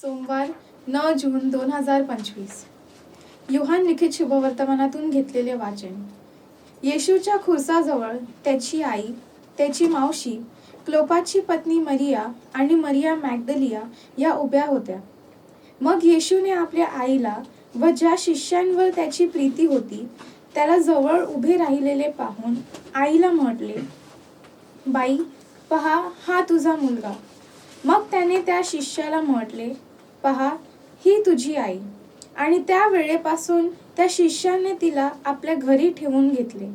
सोमवार नऊ जून दोन हजार पंचवीस. युहान लिखित शुभवर्तमानातून घेतलेले वाचन. येशूच्या खुर्साजवळ त्याची आई त्याची मावशी क्लोपाची पत्नी मरिया आणि मरिया मॅगदलिया या उभ्या होत्या. मग येशूने आपल्या आईला व ज्या शिष्यांवर त्याची प्रीती होती त्याला जवळ उभे राहिलेले पाहून आईला म्हटले बाई पहा हा तुझा मुलगा. मग त्याने त्या शिष्याला म्हटले पहा ही तुझी आई. आणि त्या वेळेपासून त्या शिष्याने तिला आपल्या घरी ठेवून घेतले.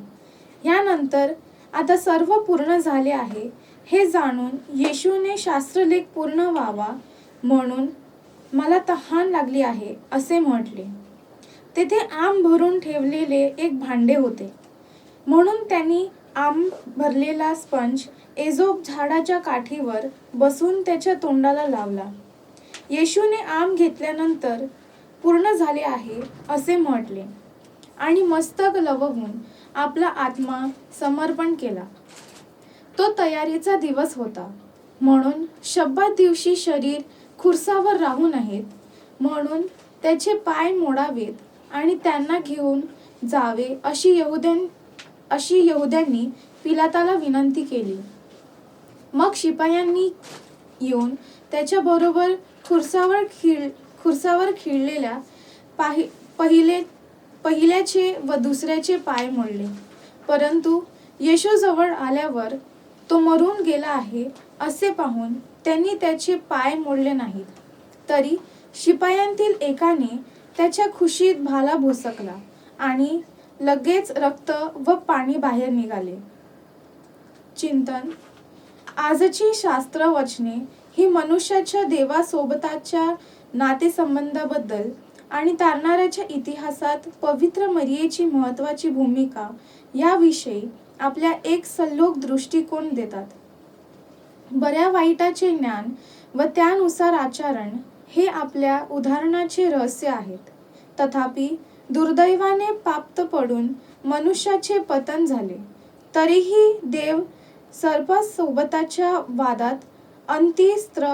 यानंतर आता सर्व पूर्ण झाले आहे हे जाणून येशूने शास्त्रलेख पूर्ण व्हावा म्हणून मला तहान लागली आहे असे म्हटले. तेथे आंब भरून ठेवलेले एक भांडे होते. म्हणून त्यांनी आंब भरलेला स्पंज एजोब झाडाच्या काठीवर बसून त्याच्या तोंडाला लावला. येशूने आम घेतल्यानंतर पूर्ण झाले आहे असे म्हटले. आणि मस्तक लवगून आपला आत्मा समर्पण केला. तो तयारीचा दिवस होता. म्हणून शब्दात दिवशी शरीर खुर्सावर राहू नयेत म्हणून त्याचे पाय मोडावेत आणि त्यांना घेऊन जावे अशी यहुद्यां अशी यहुद्यांनी पिलाताला विनंती केली. मग शिपायांनी येऊन त्याच्याबरोबर खुर्सावर खिळ खुर्सावर खिळलेल्या पाहि पहिले पहिल्याचे व दुसऱ्याचे पाय मोडले. परंतु येशूजवळ आल्यावर तो मरून गेला आहे असे पाहून त्यांनी त्याचे पाय मोडले नाहीत. तरी शिपायांतील एकाने त्याच्या खुशीत भाला भोसकला आणि लगेच रक्त व पाणी बाहेर निघाले. चिंतन. आजची शास्त्र वचने ही मनुष्याच्या देवासोबताच्या नातेसंबंधाबद्दल आणि तारणाऱ्याच्या इतिहासात पवित्र मरियेची महत्वाची भूमिका याविषयी आपल्या एक सल्लोक दृष्टिकोन देतात. बऱ्या वाईटाचे ज्ञान व त्यानुसार आचरण हे आपल्या उदाहरणाचे रहस्य आहेत. तथापि दुर्दैवाने पाप्त पडून मनुष्याचे पतन झाले. तरीही देव सर्पासोबताच्या वादात अंतिस्त्र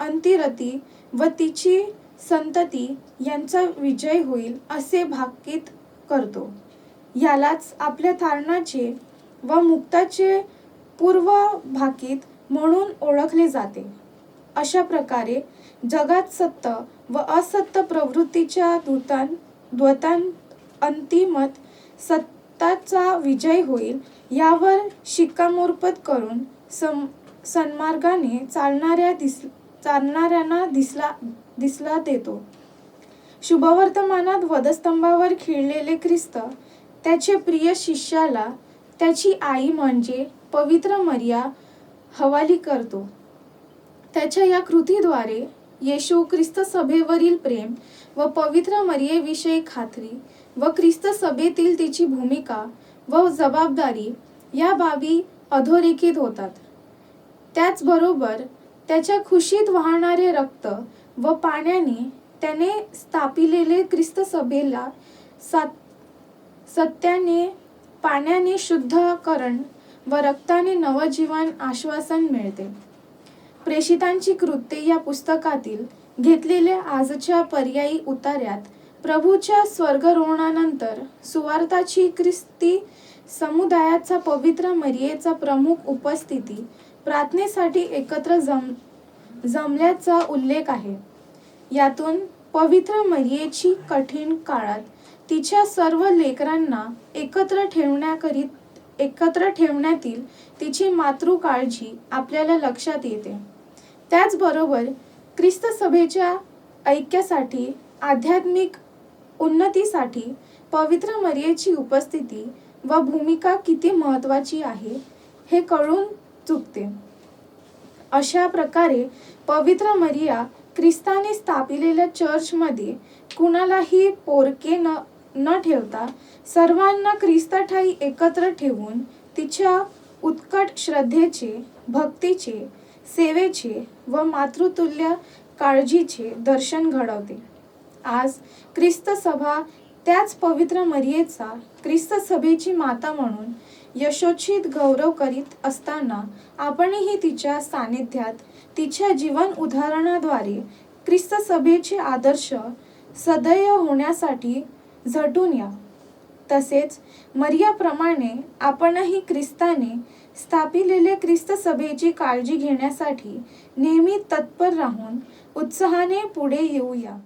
अंतिरती व तिची संतती यांचा विजय होईल असे भाकीत करतो. यालाच आपल्या तारणाचे व मुक्ताचे पूर्व भाकीत म्हणून ओळखले जाते. अशा प्रकारे जगात सत्य व असत्य प्रवृत्तीच्या दूतां द्वतां अंतिमत सत्ताचा विजय होईल यावर शिक्कामोर्तब करून सम सन्मार्गाने चालणाऱ्या दिस चालणाऱ्यांना दिसला दिसला देतो. शुभवर्तमानात वधस्तंभावर खिळलेले ख्रिस्त त्याचे प्रिय शिष्याला त्याची आई म्हणजे पवित्र मर्या हवाली करतो. त्याच्या या कृतीद्वारे येशू ख्रिस्त सभेवरील प्रेम व पवित्र मरियेविषयी खात्री व ख्रिस्त सभेतील तिची भूमिका व जबाबदारी या बाबी अधोरेखित होतात. त्याचबरोबर त्याच्या खुशीत वाहणारे रक्त व पाण्याने त्याने स्थापिलेले ख्रिस्त सभेला सात सत्याने पाण्याने शुद्धकरण व रक्ताने नवजीवन आश्वासन मिळते. प्रेषितांची कृत्ये या पुस्तकातील घेतलेल्या आजच्या पर्यायी उतार्यात प्रभूच्या स्वर्गरोहणानंतर सुवार्ताची ख्रिस्ती समुदायाचा पवित्र मर्येचा प्रमुख उपस्थिती प्रार्थनेसाठी एकत्र जम जमल्याचा उल्लेख आहे. यातून पवित्र मरियेची कठीण काळात तिच्या सर्व लेकरांना एकत्र ठेवण्याकरीत एकत्र ठेवण्यातील तिची मातृ काळजी आपल्याला लक्षात येते. त्याचबरोबर ख्रिस्त सभेच्या ऐक्यासाठी आध्यात्मिक उन्नतीसाठी पवित्र मर्येची उपस्थिती व भूमिका किती महत्त्वाची आहे हे कळून चुकते. अशा प्रकारे पवित्र मरिया ख्रिस्ताने स्थापिलेल्या चर्चमध्ये कुणालाही पोरके न न ठेवता सर्वांना ख्रिस्ताठाई एकत्र ठेवून तिच्या उत्कट श्रद्धेचे भक्तीचे सेवेचे व मातृतुल्य काळजीचे दर्शन घडवते. आज ख्रिस्त सभा त्याच पवित्र मरियेचा ख्रिस्त सभेची माता म्हणून यशोचित गौरव करीत असताना आपणही तिच्या सानिध्यात तिच्या जीवन उदाहरणाद्वारे ख्रिस्त सभेचे आदर्श सदैव होण्यासाठी झटून या. तसेच मर्याप्रमाणे आपणही ख्रिस्ताने स्थापिलेले ख्रिस्त सभेची काळजी घेण्यासाठी नेहमी तत्पर राहून उत्साहाने पुढे येऊया.